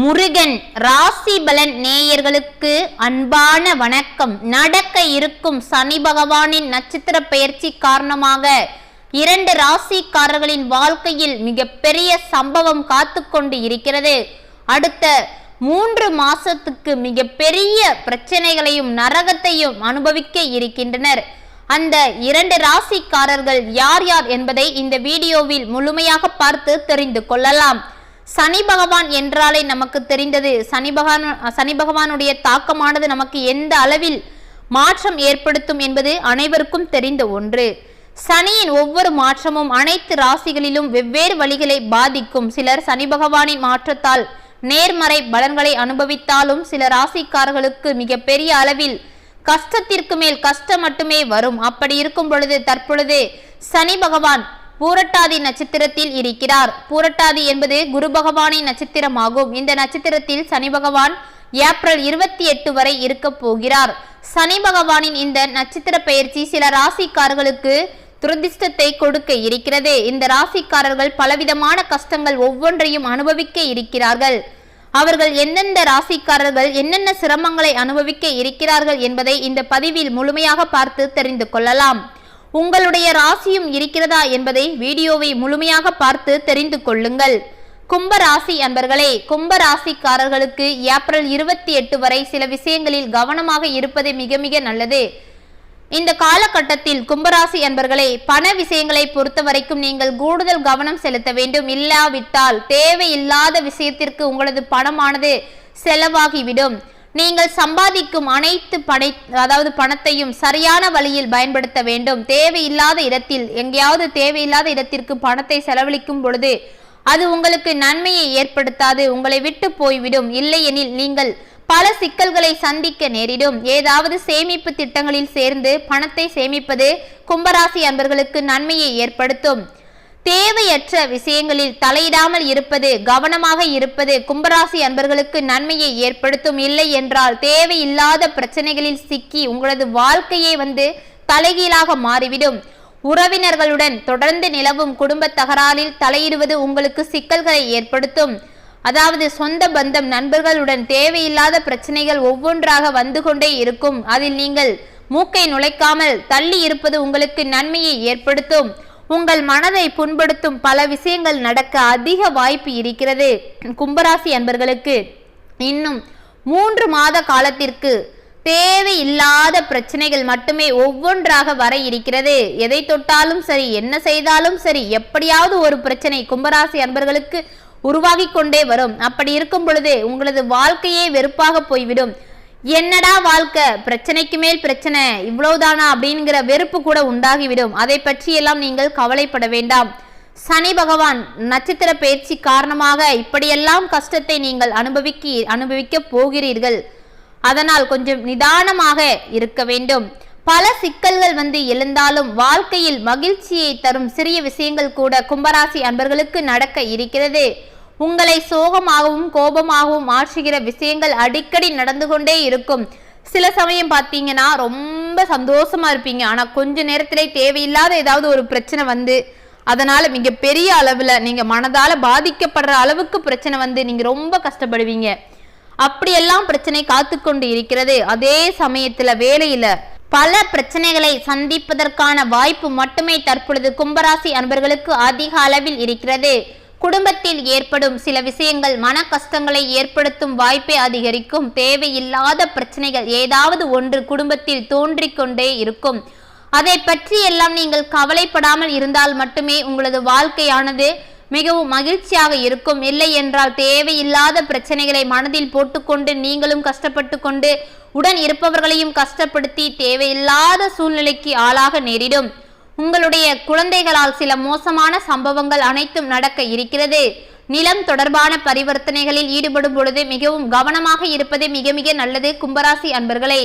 முருகன் ராசி பலன் நேயர்களுக்கு அன்பான வணக்கம். நடக்க இருக்கும் சனி பகவானின் நட்சத்திர பெயர்ச்சி காரணமாக இரண்டு ராசிக்காரர்களின் வாழ்க்கையில் மிகப்பெரிய சம்பவம் காத்து கொண்டு இருக்கிறது. அடுத்த மூன்று மாசத்துக்கு மிகப்பெரிய பிரச்சனைகளையும் நரகத்தையும் அனுபவிக்க இருக்கின்றனர். அந்த இரண்டு ராசிக்காரர்கள் யார் யார் என்பதை இந்த வீடியோவில் முழுமையாக பார்த்து தெரிந்து கொள்ளலாம். சனி பகவான் என்றாலே நமக்கு தெரிந்தது. சனி பகவான் சனி பகவானுடைய தாக்கமானது நமக்கு எந்த அளவில் மாற்றம் ஏற்படுத்தும் என்பது அனைவருக்கும் தெரிந்த ஒன்று. சனியின் ஒவ்வொரு மாற்றமும் அனைத்து ராசிகளிலும் வெவ்வேறு வழிகளை பாதிக்கும். சிலர் சனி பகவானின் மாற்றத்தால் நேர்மறை பலன்களை அனுபவித்தாலும் சில ராசிக்காரர்களுக்கு மிகப்பெரிய அளவில் கஷ்டத்திற்கு மேல் கஷ்டம் மட்டுமே வரும். அப்படி இருக்கும் பொழுது தற்பொழுது சனி பகவான் பூரட்டாதி நட்சத்திரத்தில் இருக்கிறார். பூரட்டாதி என்பது குரு பகவானின் நட்சத்திரமாகும். இந்த நட்சத்திரத்தில் சனி பகவான் ஏப்ரல் இருபத்தி எட்டு வரை இருக்க போகிறார். சனி பகவானின் இந்த நட்சத்திர பயிற்சி சில ராசிக்காரர்களுக்கு துரதிர்ஷ்டத்தை கொடுக்க இருக்கிறது. இந்த ராசிக்காரர்கள் பலவிதமான கஷ்டங்கள் ஒவ்வொன்றையும் அனுபவிக்க இருக்கிறார்கள். அவர்கள் எந்தெந்த ராசிக்காரர்கள் என்னென்ன சிரமங்களை அனுபவிக்க இருக்கிறார்கள் என்பதை இந்த பதிவில் முழுமையாக பார்த்து தெரிந்து கொள்ளலாம். உங்களுடைய ராசியும் இருக்கிறதா என்பதை வீடியோவை முழுமையாக பார்த்து தெரிந்து கொள்ளுங்கள். கும்ப ராசி அன்பர்களே கும்ப ராசிக்காரர்களுக்கு ஏப்ரல் இருபத்தி எட்டு வரை சில விஷயங்களில் கவனமாக இருப்பது மிக மிக நல்லது. இந்த காலகட்டத்தில் கும்பராசி அன்பர்களே பண விஷயங்களை பொறுத்த வரைக்கும் நீங்கள் கூடுதல் கவனம் செலுத்த வேண்டும். இல்லாவிட்டால் தேவையில்லாத விஷயத்திற்கு உங்களது பணமானது செலவாகிவிடும். நீங்கள் சம்பாதிக்கும் அனைத்து படை அதாவது பணத்தையும் சரியான வழியில் பயன்படுத்த வேண்டும். தேவையில்லாத இடத்தில் எங்கேயாவது தேவையில்லாத இடத்திற்கு பணத்தை செலவழிக்கும் பொழுது அது உங்களுக்கு நன்மையை ஏற்படுத்தாது. உங்களை விட்டு போய்விடும். இல்லையெனில் நீங்கள் பல சிக்கல்களை சந்திக்க நேரிடும். ஏதாவது சேமிப்பு திட்டங்களில் சேர்ந்து பணத்தை சேமிப்பது கும்பராசி அன்பர்களுக்கு நன்மையை ஏற்படுத்தும். தேவையற்ற விஷயங்களில் தலையிடாமல் இருப்பது கவனமாக இருப்பது கும்பராசி அன்பர்களுக்கு நன்மையை ஏற்படுத்தும் இல்லை என்றால் தேவையில்லாத பிரச்சனைகளில் சிக்கி உங்களது வாழ்க்கையே வந்து தலைகீழாக மாறிவிடும். உறவினர்களுடன் தொடர்ந்து நிலவும் குடும்ப தகராறில் தலையிடுவது உங்களுக்கு சிக்கல்களை ஏற்படுத்தும். அதாவது சொந்த பந்தம் நண்பர்களுடன் தேவையில்லாத பிரச்சனைகள் ஒவ்வொன்றாக வந்து கொண்டே இருக்கும். அதில் நீங்கள் மூக்கை நுழைக்காமல் தள்ளி இருப்பது உங்களுக்கு நன்மையை ஏற்படுத்தும். உங்கள் மனதை புண்படுத்தும் பல விஷயங்கள் நடக்க அதிக வாய்ப்பு இருக்கிறது. கும்பராசி அன்பர்களுக்கு இன்னும் மூன்று மாத காலத்திற்கு தேவையில்லாத பிரச்சனைகள் மட்டுமே ஒவ்வொன்றாக வர இருக்கிறது. எதை தொட்டாலும் சரி என்ன செய்தாலும் சரி எப்படியாவது ஒரு பிரச்சனை கும்பராசி அன்பர்களுக்கு உருவாகி கொண்டே வரும். அப்படி இருக்கும் பொழுது உங்களது வாழ்க்கையே வெறுப்பாக போய்விடும். என்னடா வாழ்க்கை? பிரச்சனைக்கு மேல் பிரச்சனை. இவ்வளவுதானா? அப்படிங்கிற வெறுப்பு கூட உண்டாகிவிடும். அதை பற்றியெல்லாம் நீங்கள் கவலைப்பட வேண்டாம். சனி பகவான் நட்சத்திர பயிற்சி காரணமாக இப்படியெல்லாம் கஷ்டத்தை நீங்கள் அனுபவிக்க அனுபவிக்க போகிறீர்கள். அதனால் கொஞ்சம் நிதானமாக இருக்க வேண்டும். பல சிக்கல்கள் வந்து எழுந்தாலும் வாழ்க்கையில் மகிழ்ச்சியை தரும் சிறிய விஷயங்கள் கூட கும்பராசி அன்பர்களுக்கு நடக்க இருக்கிறது. உங்களை சோகமாகவும் கோபமாகவும் மாற்றுகிற விஷயங்கள் அடிக்கடி நடந்து கொண்டே இருக்கும். சில சமயம் பார்த்தீங்கன்னா ரொம்ப சந்தோஷமா இருப்பீங்க. ஆனால் கொஞ்ச நேரத்திலே தேவையில்லாத ஏதாவது ஒரு பிரச்சனை வந்து அதனால மிக பெரிய அளவுல நீங்க மனதால பாதிக்கப்படுற அளவுக்கு பிரச்சனை வந்து நீங்க ரொம்ப கஷ்டப்படுவீங்க. அப்படியெல்லாம் பிரச்சனை காத்து கொண்டு இருக்கிறது. அதே சமயத்துல வேலையில பல பிரச்சனைகளை சந்திப்பதற்கான வாய்ப்பு மட்டுமே தற்பொழுது கும்பராசி அன்பர்களுக்கு அதிக அளவில் இருக்கிறது. குடும்பத்தில் ஏற்படும் சில விஷயங்கள் மன கஷ்டங்களை ஏற்படுத்தும் வாய்ப்பை அதிகரிக்கும். தேவையில்லாத பிரச்சனைகள் ஏதாவது ஒன்று குடும்பத்தில் தோன்றிக்கொண்டே இருக்கும். அதை பற்றி எல்லாம் நீங்கள் கவலைப்படாமல் இருந்தால் மட்டுமே உங்களது வாழ்க்கையானது மிகவும் மகிழ்ச்சியாக இருக்கும். இல்லை என்றால் தேவையில்லாத பிரச்சனைகளை மனதில் போட்டுக்கொண்டு நீங்களும் கஷ்டப்பட்டு கொண்டு உடன் இருப்பவர்களையும் கஷ்டப்படுத்தி தேவையில்லாத சூழ்நிலைக்கு ஆளாக நேரிடும். உங்களுடைய குழந்தைகளால் சில மோசமான சம்பவங்கள் அனைத்தும் நடக்க இருக்கிறது. நிலம் தொடர்பான பரிவர்த்தனைகளில் ஈடுபடும் பொழுது மிகவும் கவனமாக இருப்பது மிக மிக நல்லது கும்பராசி அன்பர்களே.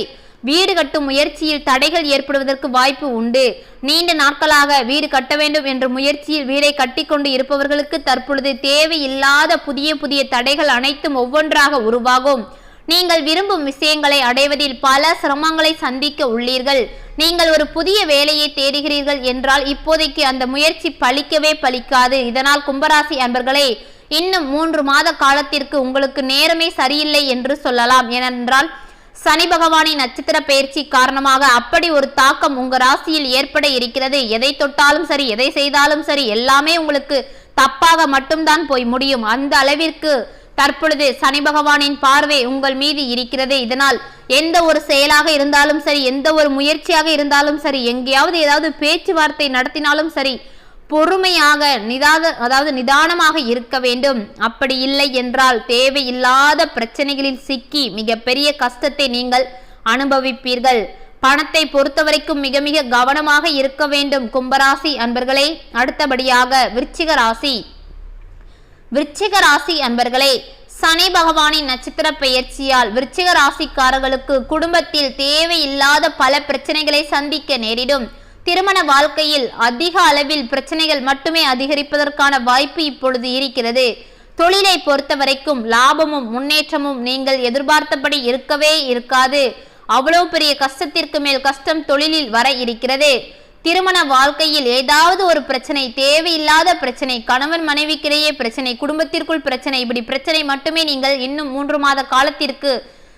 வீடு கட்டும் முயற்சியில் தடைகள் ஏற்படுவதற்கு வாய்ப்பு உண்டு. நீண்ட நாட்களாக வீடு கட்ட வேண்டும் என்ற முயற்சியில் வீடை கட்டிக்கொண்டு இருப்பவர்களுக்கு தற்பொழுது தேவையில்லாத புதிய புதிய தடைகள் அனைத்தும் ஒவ்வொன்றாக உருவாகும். நீங்கள் விரும்பும் விஷயங்களை அடைவதில் பல சிரமங்களை சந்திக்க உள்ளீர்கள். நீங்கள் ஒரு புதிய வேலையை தேடுகிறீர்கள் என்றால் இப்போதைக்கு அந்த முயற்சி பலிக்கவே பலிக்காது இதனால் கும்பராசி அன்பர்களே இன்னும் மூன்று மாத காலத்திற்கு உங்களுக்கு நேரமே சரியில்லை என்று சொல்லலாம். ஏனென்றால் சனி பகவானின் நட்சத்திர பயிற்சி காரணமாக அப்படி ஒரு தாக்கம் உங்க ராசியில் ஏற்பட இருக்கிறது. எதை தொட்டாலும் சரி எதை செய்தாலும் சரி எல்லாமே உங்களுக்கு தப்பாக மட்டும்தான் போய் முடியும். அந்த அளவிற்கு தற்பொழுது சனி பகவானின் பார்வை உங்கள் மீது இருக்கிறது. இதனால் எந்த ஒரு செயலாக இருந்தாலும் சரி எந்த ஒரு முயற்சியாக இருந்தாலும் சரி எங்கேயாவது ஏதாவது பேச்சுவார்த்தை நடத்தினாலும் சரி பொறுமையாக நிதாத அதாவது நிதானமாக இருக்க வேண்டும். அப்படி இல்லை என்றால் தேவையில்லாத பிரச்சனைகளில் சிக்கி மிகப்பெரிய கஷ்டத்தை நீங்கள் அனுபவிப்பீர்கள். பணத்தை பொறுத்தவரைக்கும் மிக மிக கவனமாக இருக்க வேண்டும். கும்பராசி அன்பர்களே அடுத்தபடியாக விருச்சிக ராசி. விருச்சிக ராசி அன்பர்களே சனி பகவானின் நட்சத்திர பெயர்ச்சியால் விருச்சிக ராசிக்காரர்களுக்கு குடும்பத்தில் தேவையில்லாத பல பிரச்சனைகளை சந்திக்க நேரிடும். திருமண வாழ்க்கையில் அதிக அளவில் பிரச்சனைகள் மட்டுமே அதிகரிப்பதற்கான வாய்ப்பு இப்பொழுது இருக்கிறது. தொழிலை பொறுத்தவரைக்கும் லாபமும் முன்னேற்றமும் நீங்கள் எதிர்பார்த்தபடி இருக்கவே இருக்காது. அவ்வளவு பெரிய கஷ்டத்திற்கு மேல் கஷ்டம் தொழிலில் வர இருக்கிறது. திருமண வாழ்க்கையில் ஏதாவது ஒரு பிரச்சனை தேவையில்லாத பிரச்சனை கணவன் மனைவிக்கிடையே பிரச்சனை குடும்பத்திற்குள் பிரச்சனை இப்படி பிரச்சனை மட்டுமே நீங்கள் இன்னும் மூன்று மாத காலத்திற்கு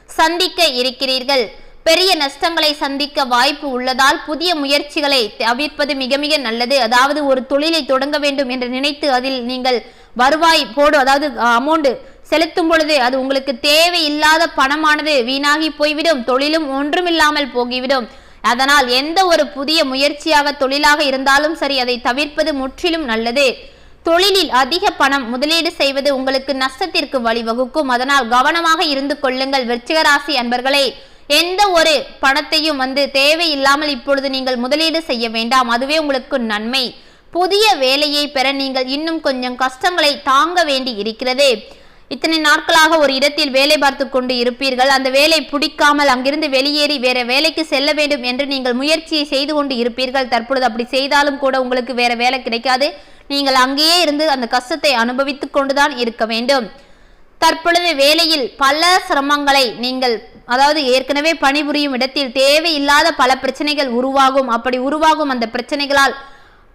சந்திக்க இருக்கிறீர்கள். பெரிய நஷ்டங்களை சந்திக்க வாய்ப்பு உள்ளதால் புதிய முயற்சிகளை தவிர்ப்பது மிக மிக நல்லது. அதாவது ஒரு தொழிலை தொடங்க வேண்டும் என்று நினைத்து அதில் நீங்கள் வருவாய் போடு அதாவது அமௌண்ட் செலுத்தும் பொழுது அது உங்களுக்கு தேவையில்லாத பணமானது வீணாகி போய்விடும். தொழிலும் ஒன்றுமில்லாமல் போகிவிடும். அதனால் எந்த ஒரு புதிய முயற்சியாக தொழிலாக இருந்தாலும் சரி அதை தவிர்ப்பது முற்றிலும் நல்லது. தொழிலில் அதிக பணம் முதலீடு செய்வது உங்களுக்கு நஷ்டத்திற்கு வழிவகுக்கும். அதனால் கவனமாக இருந்து கொள்ளுங்கள் விருச்சிகராசி அன்பர்களே. எந்த ஒரு பணத்தையும் வந்து தேவையில்லாமல் இப்பொழுது நீங்கள் முதலீடு செய்ய வேண்டாம். அதுவே உங்களுக்கு நன்மை. புதிய வேலையை பெற நீங்கள் இன்னும் கொஞ்சம் கஷ்டங்களை தாங்க வேண்டி இருக்கிறது. இத்தனை நாட்களாக ஒரு இடத்தில் வேலை பார்த்து கொண்டு இருப்பீர்கள். அந்த வேலை பிடிக்காமல் அங்கிருந்து வெளியேறி வேற வேலைக்கு செல்ல வேண்டும் என்று நீங்கள் முயற்சியை செய்து கொண்டு இருப்பீர்கள். தற்பொழுது அப்படி செய்தாலும் கூட உங்களுக்கு வேற வேலை கிடைக்காது. நீங்கள் அங்கேயே இருந்து அந்த கஷ்டத்தை அனுபவித்துக் கொண்டுதான் இருக்க வேண்டும். தற்பொழுது வேலையில் பல சிரமங்களை நீங்கள் அதாவது ஏற்கனவே பணிபுரியும் இடத்தில் தேவையில்லாத பல பிரச்சனைகள் உருவாகும். அப்படி உருவாகும் அந்த பிரச்சனைகளால்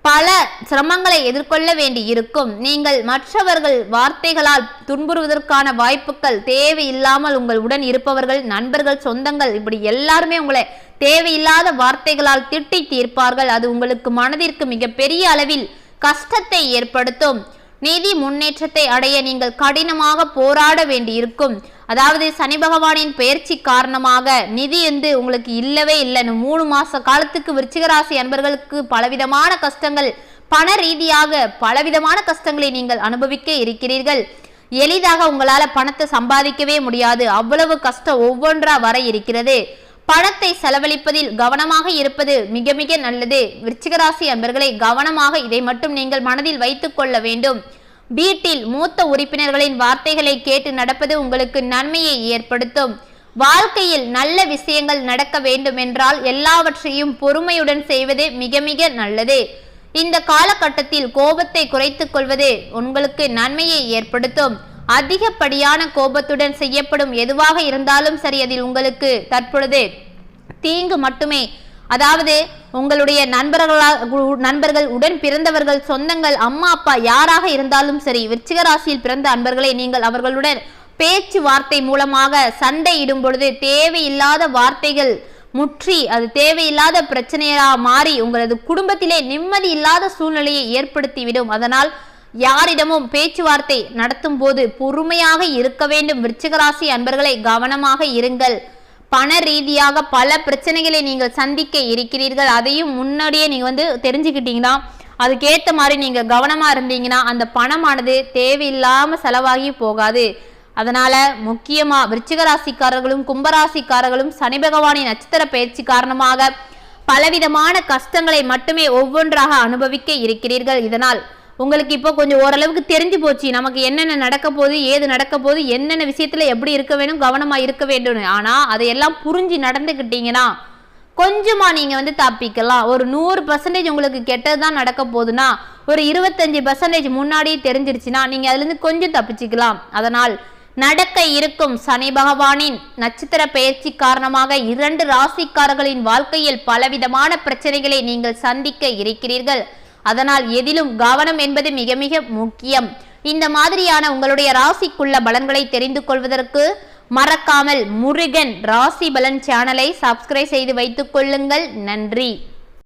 பல சிரமங்களை எதிர்கொள்ள வேண்டி இருக்கும் நீங்கள் மற்றவர்கள் வார்த்தைகளால் துன்புறுவதற்கான வாய்ப்புகள் தேவையில்லாமல் உங்கள் உடன் இருப்பவர்கள் நண்பர்கள் சொந்தங்கள் இப்படி எல்லாருமே உங்களை தேவையில்லாத வார்த்தைகளால் திட்டி தீர்ப்பார்கள். அது உங்களுக்கு மனதிற்கு மிகப்பெரிய அளவில் கஷ்டத்தை ஏற்படுத்தும். நிதி முன்னேற்றத்தை அடைய நீங்கள் கடினமாக போராட வேண்டியிருக்கும். அதாவது சனி பகவானின் பெயர்ச்சி காரணமாக நிதி வந்து உங்களுக்கு இல்லவே இல்லைன்னு மூணு மாச காலத்துக்கு விருச்சிகராசி அன்பர்களுக்கு பலவிதமான கஷ்டங்கள் பண ரீதியாக பலவிதமான கஷ்டங்களை நீங்கள் அனுபவிக்க இருக்கிறீர்கள். எளிதாக உங்களால பணத்தை சம்பாதிக்கவே முடியாது. அவ்வளவு கஷ்டம் ஒவ்வொன்றா வர இருக்கிறது. பணத்தை செலவழிப்பதில் கவனமாக இருப்பது மிக மிக நல்லது. விருச்சிகராசி அன்பர்களை கவனமாக இதை மட்டும் நீங்கள் மனதில் வைத்துக் கொள்ள வேண்டும். வீட்டில் மூத்த உறுப்பினர்களின் வார்த்தைகளை கேட்டு நடப்பது உங்களுக்கு நன்மையை ஏற்படுத்தும். வாழ்க்கையில் நல்ல விஷயங்கள் நடக்க வேண்டும் என்றால் எல்லாவற்றையும் பொறுமையுடன் செய்வது மிக மிக நல்லது. இந்த காலகட்டத்தில் கோபத்தை குறைத்துக் கொள்வது உங்களுக்கு நன்மையை ஏற்படுத்தும். அதிகப்படியான கோபத்துடன் செய்யப்படும் எதுவாக இருந்தாலும் சரி அதில் உங்களுக்கு தற்பொழுது தீங்கு மட்டுமே. அதாவது உங்களுடைய நண்பர்களால் நண்பர்கள் உடன் பிறந்தவர்கள் சொந்தங்கள் அம்மா அப்பா யாராக இருந்தாலும் சரி விருச்சிக ராசியில் பிறந்த அன்பர்களை நீங்கள் அவர்களுடன் பேச்சுவார்த்தை மூலமாக சண்டையிடும் பொழுது தேவையில்லாத வார்த்தைகள் முற்றி அது தேவையில்லாத பிரச்சனையாக மாறி உங்களது குடும்பத்திலே நிம்மதி இல்லாத சூழ்நிலையை ஏற்படுத்திவிடும். அதனால் யாரிடமும் பேச்சுவார்த்தை நடத்தும் போது பொறுமையாக இருக்க வேண்டும். விருச்சிகராசி அன்பர்களை கவனமாக இருங்கள். பண ரீதியாக பல பிரச்சனைகளை நீங்கள் சந்திக்க இருக்கிறீர்கள். அதையும் முன்னாடியே நீங்கள் வந்து தெரிஞ்சுக்கிட்டீங்கன்னா அதுக்கேற்ற மாதிரி நீங்கள் கவனமாக இருந்தீங்கன்னா அந்த பணமானது தேவையில்லாமல் செலவாகி போகாது. அதனால முக்கியமாக விருச்சிக ராசிக்காரர்களும் கும்பராசிக்காரர்களும் சனி பகவானின் நட்சத்திர பயிற்சி காரணமாக பலவிதமான கஷ்டங்களை மட்டுமே ஒவ்வொன்றாக அனுபவிக்க இருக்கிறீர்கள். இதனால் உங்களுக்கு இப்போ கொஞ்சம் ஓரளவுக்கு தெரிஞ்சு போச்சு. நமக்கு என்னென்ன நடக்க போகுது ஏது நடக்க போகுது என்னென்ன விஷயத்தில் எப்படி இருக்க வேணும் கவனமாக இருக்க வேண்டும் ஆனால் அதையெல்லாம் புரிஞ்சு நடந்துக்கிட்டீங்கன்னா கொஞ்சமாக நீங்கள் வந்து தப்பிக்கலாம். ஒரு நூறு பர்சன்டேஜ் உங்களுக்கு கெட்டது தான் நடக்க போகுதுன்னா ஒரு இருபத்தஞ்சு பர்சன்டேஜ் முன்னாடியே தெரிஞ்சிருச்சுன்னா நீங்கள் அதுலேருந்து கொஞ்சம் தப்பிச்சுக்கலாம். அதனால் நடக்க இருக்கும் சனி பகவானின் நட்சத்திர பயிற்சி காரணமாக இரண்டு ராசிக்காரர்களின் வாழ்க்கையில் பலவிதமான பிரச்சனைகளை நீங்கள் சந்திக்க இருக்கிறீர்கள். அதனால் எதிலும் கவனம் என்பது மிக மிக முக்கியம். இந்த மாதிரியான உங்களுடைய ராசிக்குள்ள பலன்களை தெரிந்து கொள்வதற்கு மறக்காமல் முருகன் ராசி பலன் சேனலை சப்ஸ்கிரைப் செய்து வைத்துக் கொள்ளுங்கள். நன்றி.